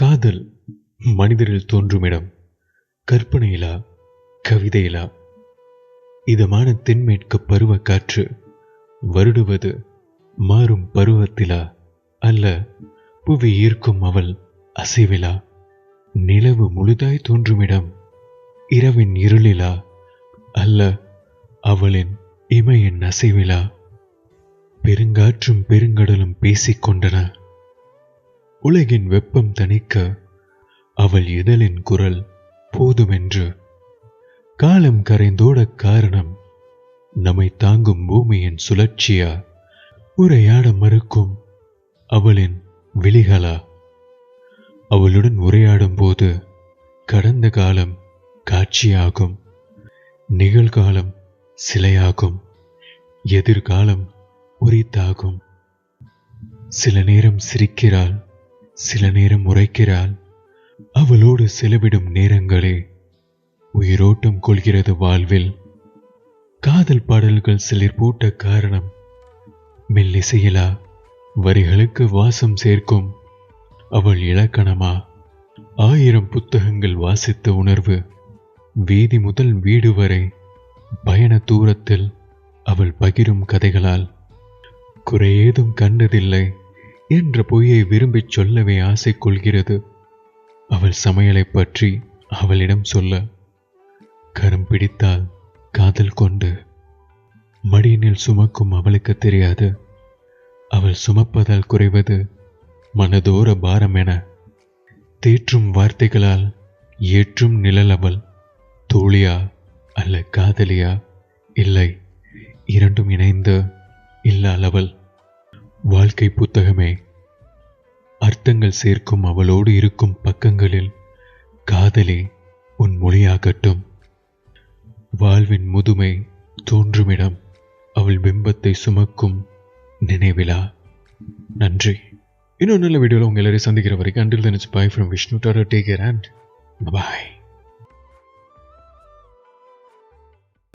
காதல் மனிதரில் தோன்றும் இடம் கற்பனையிலா? கவிதையிலா? இதமான தென்மேற்கு பருவ காற்று வருடுவது மாறும் பருவத்திலா? அல்ல புவி ஈர்க்கும் அவள் அசைவிலா? நிலவு முழுதாய் தோன்றுமிடம். இரவின் இருளிலா? அல்ல அவளின் இமையின் அசைவிலா? பெருங்காற்றும் பெருங்கடலும் பேசிக்கொண்டன உலகின் வெப்பம் தணிக்க அவள் இதழின் குரல் போதுமென்று. காலம் கரைந்தோட காரணம் நம்மை தாங்கும் பூமியின் சுழற்சியா? உரையாட மறுக்கும் அவளின் விழிகளா? அவளுடன் உரையாடும் போது கடந்த காலம் காட்சியாகும் நிகழ்காலம் சிலையாகும் எதிர்காலம் உரித்தாகும். சில நேரம் சிரிக்கிறாள் சில நேரம் உரைக்கிறாள். அவளோடு செலவிடும் நேரங்களே உயிரோட்டம் கொள்கிறது வாழ்வில். காதல் பாடல்கள் சிலர் பூட்ட காரணம் மெல்லிசையிலா வரிகளுக்கு வாசம் சேர்க்கும். அவள் இலக்கணமா ஆயிரம் புத்தகங்கள் வாசித்த உணர்வு. வீதி முதல் வீடு வரை பயண தூரத்தில் அவள் பகிரும் கதைகளால். குறையேதும் கண்டதில்லை. என்ற பொய்யை விரும்பிச் சொல்லவே ஆசை கொள்கிறது. அவள் சமையலைப் பற்றி அவளிடம் சொல்ல கரம் பிடித்தால் காதல் கொண்டு மடியினில் சுமக்கும் அவளுக்கு தெரியாது. அவள் சுமப்பதால் குறைவது மனதோர பாரம் என தேற்றும் வார்த்தைகளால் ஏற்றும் நிழல் அவள் தோழியா அல்ல காதலியா? இல்லை இரண்டும் இணைந்து இல்லாதவள் வாழ்க்கை புத்தகமே. அர்த்தங்கள் சேர்க்கும் அவளோடு இருக்கும் பக்கங்களில் காதலே உன் மொழியாகட்டும். வாழ்வின் முதுமை தோன்றுமிடம் அவள் பிம்பத்தை சுமக்கும் நினைவிலா. நன்றி. இன்னொரு நல்ல வீடியோவில் உங்கள் எல்லாரையும் சந்திக்கிற வரைக்கும் அண்டில் தனிச்சு bye from Vishnu tata take care and bye